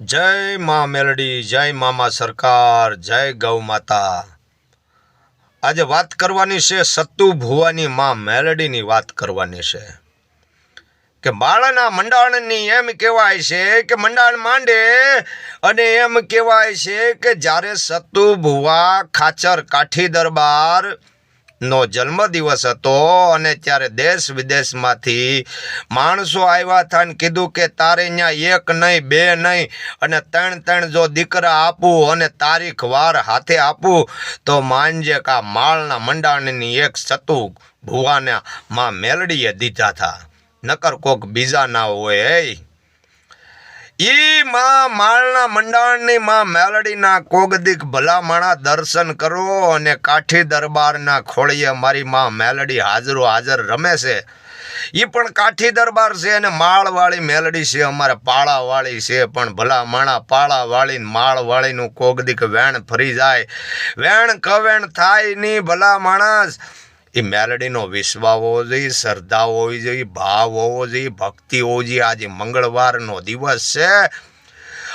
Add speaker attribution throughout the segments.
Speaker 1: જય મા મેલડી, જય મામા સરકાર, જય ગૌ માતા. આજે વાત કરવાની છે સત્તુ ભુવાની મા મેલડીની વાત કરવાની છે. કે બાળના મંડાણની એમ કહેવાય છે કે મંડાણ માંડે અને એમ કહેવાય છે કે જ્યારે સત્તુ ભુવા ખાચર કાઠી દરબાર નો જન્મદિવસ હતો અને ત્યારે દેશ વિદેશમાંથી માણસો આવ્યા હતા અને કીધું કે તારે અહીંયા એક નહીં, બે નહીં અને ત્રણ ત્રણ જો દીકરા આપું અને તારીખ વાર હાથે આપું, તો માનજે કે માળના મંડાણની એક સતુ ભુવાને માં મેલડીએ દીધા હતા નકર કોક બીજા ના હોય ઈ માં માળના મંડાણની માં મેલડીના કોગદીક ભલામણા દર્શન કરો અને કાઠી દરબારના ખોળીએ મારી માં મેલડી હાજરો હાજર રમે છે. એ પણ કાઠી દરબાર છે અને માળવાળી મેલડી છે, અમારે પાળાવાળી છે, પણ ભલા માણા પાળાવાળી માળવાળીનું કોગદીક વેણ ફરી જાય. વેણ કવેણ થાય નહીં ભલા માણસ એ મેલડીનો વિશ્વાસ હોવો જોઈએ, શ્રદ્ધા હોવી જોઈએ, ભાવ હોવો જોઈએ, ભક્તિ હોવી જોઈએ. આજે મંગળવારનો દિવસ છે.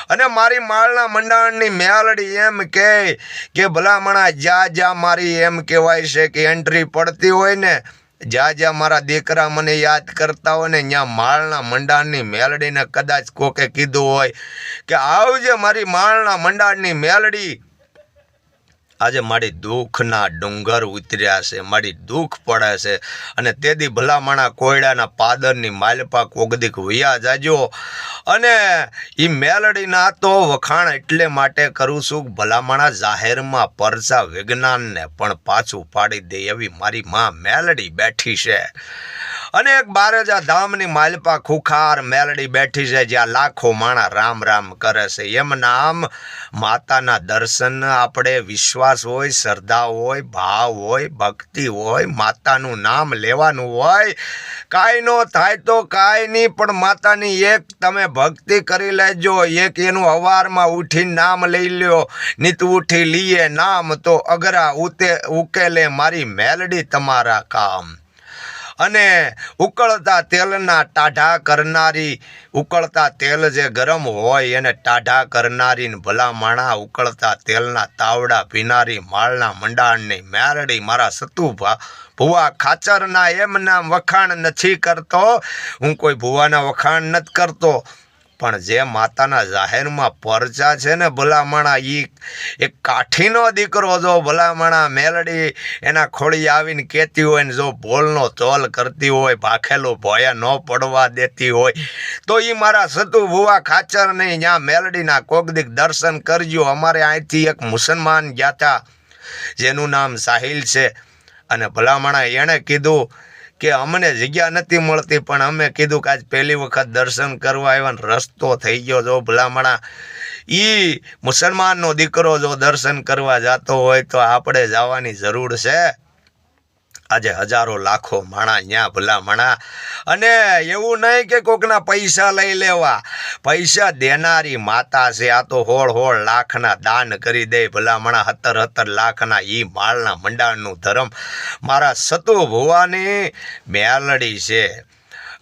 Speaker 1: અને મારી માળના મંડાણની મેલડી એમ કહે કે ભલામણા જ્યાં જ્યાં મારી એમ કહેવાય છે કે એન્ટ્રી પડતી હોય ને, જ્યાં જ્યાં મારા દીકરા મને યાદ કરતા હોય ને, ત્યાં માળના મંડાણની મેલડીને કદાચ કોકે કીધું હોય કે આવજે મારી માળના મંડાણની મેલડી. આજે મારી દુઃખના ડુંગર ઉતર્યા છે, મારી દુઃખ પડે છે. અને તેથી ભલામણા કોયડાના પાદરની માલપા કોગદીક વૈયા જાજો. અને એ મેલડીના તો વખાણ એટલે માટે કરું છું ભલામણા જાહેરમાં પરચા વિજ્ઞાનને પણ પાછું પાડી દે એવી મારી માં મેલડી બેઠી છે. અને એક બારેજા ધામની માલપા ખુખાર મેલડી બેઠી છે, જ્યાં લાખો માણા રામ રામ કરે છે. એમ નામ માતાના દર્શન આપણે વિશ્વાસ હોય, શ્રદ્ધા હોય, ભાવ હોય, ભક્તિ હોય, માતાનું નામ લેવાનું હોય. કાંઈ નો થાય તો કાંઈ નહીં, પણ માતાની એક તમે ભક્તિ કરી લેજો. એક એનું અવારમાં ઉઠીને નામ લઈ લ્યો. નીત ઉઠી લીએ નામ તો અગરા ઉતે ઉકેલે મારી મેલડી તમારા કામ. અને ઉકળતા તેલના ટાઢા કરનારી, ઉકળતા તેલ જે ગરમ હોય એને ટાઢા કરનારી ને ભલા માણા ઉકળતા તેલના તાવડા પીનારી માળના મંડાણની મેરડી મારા સતુભા ભુવા ખાચરના એમ નામ વખાણ નથી કરતો. હું કોઈ ભુવાના વખાણ નથી કરતો. પણ જે માતાના જાહેરમાં પરચા છે ને ભલામણા, ઈ એક કાઠીનો દીકરો જો ભલામણા મેલડી, એના ખોળી આવીને કહેતી હોય ને જો ભોલનો તોલ કરતી હોય, ભાખેલો ભોયા ન પડવા દેતી હોય, તો એ મારા સતુ ભુવા ખાચર નહીં. ત્યાં મેલડીના કોકદીક દર્શન કરજો. અમારે અહીંથી એક મુસલમાન ગયા હતા જેનું નામ સાહિલ છે. અને ભલામણા એણે કીધું કે અમને જગ્યા નથી મળતી, પણ અમે કીધું કે આજ પહેલી વખત દર્શન કરવા આવ્યા રસ્તો થઈ ગયો જો ભલામણા. એ મુસલમાનનો દીકરો જો દર્શન કરવા જતો હોય તો આપણે જવાની જરૂર છે. આજે હજારો લાખો માણા ન્યા ભલા માણા. અને એવું નહીં કે કોકના પૈસા લઈ લેવા. પૈસા દેનારી માતા છે, આ તો હોળ હોળ લાખના દાન કરી દે ભલા માણા, હતર હતર લાખના ઈ માળના મંડાણનું ધર્મ. મારા સતુ ભુવાની મેલડી છે.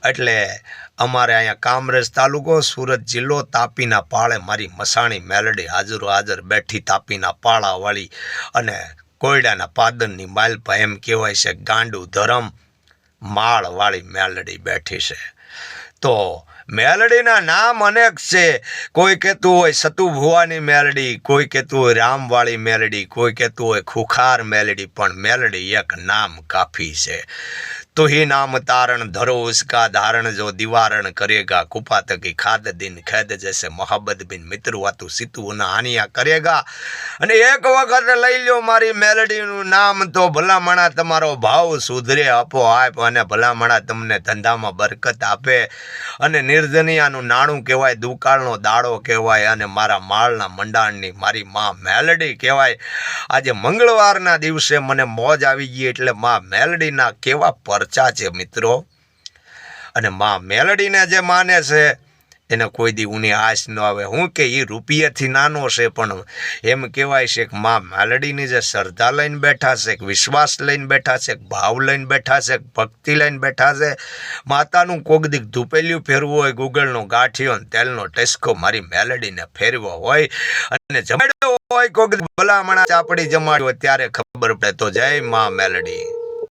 Speaker 1: એટલે અમારે અહીંયા કામરેજ તાલુકો, સુરત જિલ્લો, તાપીના પાળે મારી મસાણી મેલડી હાજરો હાજર બેઠી તાપીના પાળાવાળી. અને કોયડાના પાદનની માલપા એમ કહેવાય છે, ગાંડું ધરમ માળવાળી મેલડી બેઠી છે. તો મેલડીના નામ અનેક છે. કોઈ કહેતું હોય સતુભુવાની મેલડી, કોઈ કહેતું હોય રામવાળી મેલડી, કોઈ કહેતું હોય ખુખાર મેલડી, પણ મેલડી એક નામ કાફી છે. तो ही नाम तारण धरो उसका धारण जो दिवारण करेगा कुपा तकी खाद दिन ખેદ જશે, મોહબ્બત બિન મિત્ર વાતું સીતું અને હાનિયા કરેગા. અને એક વખત લઈ લ્યો મારી મેલડીનું નામ તો ભલામણા તમારો ભાવ સુધરે આપો આપ અને ભલામણા તમને ધંધામાં બરકત આપે. અને નિર્જનિયાનું નાણું કહેવાય, દુકાળનો દાડો કહેવાય અને મારા માળના મંડાણની મારી મા મેલડી કહેવાય. આજે મંગળવારના દિવસે મને મોજ આવી ગઈ એટલે મા મેલડીના કેવા પર પરચા છે મિત્રો. અને માં મેલડીને જે માને છે, એને કોઈ દી ઉની આશ ન આવે. હું કે એ રૂપિયાથી નાનો છે, પણ એમ કહેવાય છે કે માં મેલડીની જે શ્રદ્ધા લઈને બેઠા છે કે વિશ્વાસ લઈને બેઠા છે કે ભાવ લઈને બેઠા છે કે ભક્તિ લઈને બેઠા છે, માતાનું કોક દીક ધૂપેલ્યું ફેરવું હોય, ગૂગલનો ગાંઠિયો ને તેલનો ટેસ્કો મારી મેલડીને ફેરવો હોય. અને જમાડ્યો હોય, કોક ભલામણા ચાપડી જમાડ્યો ત્યારે ખબર પડે તો જય માં મેલડી.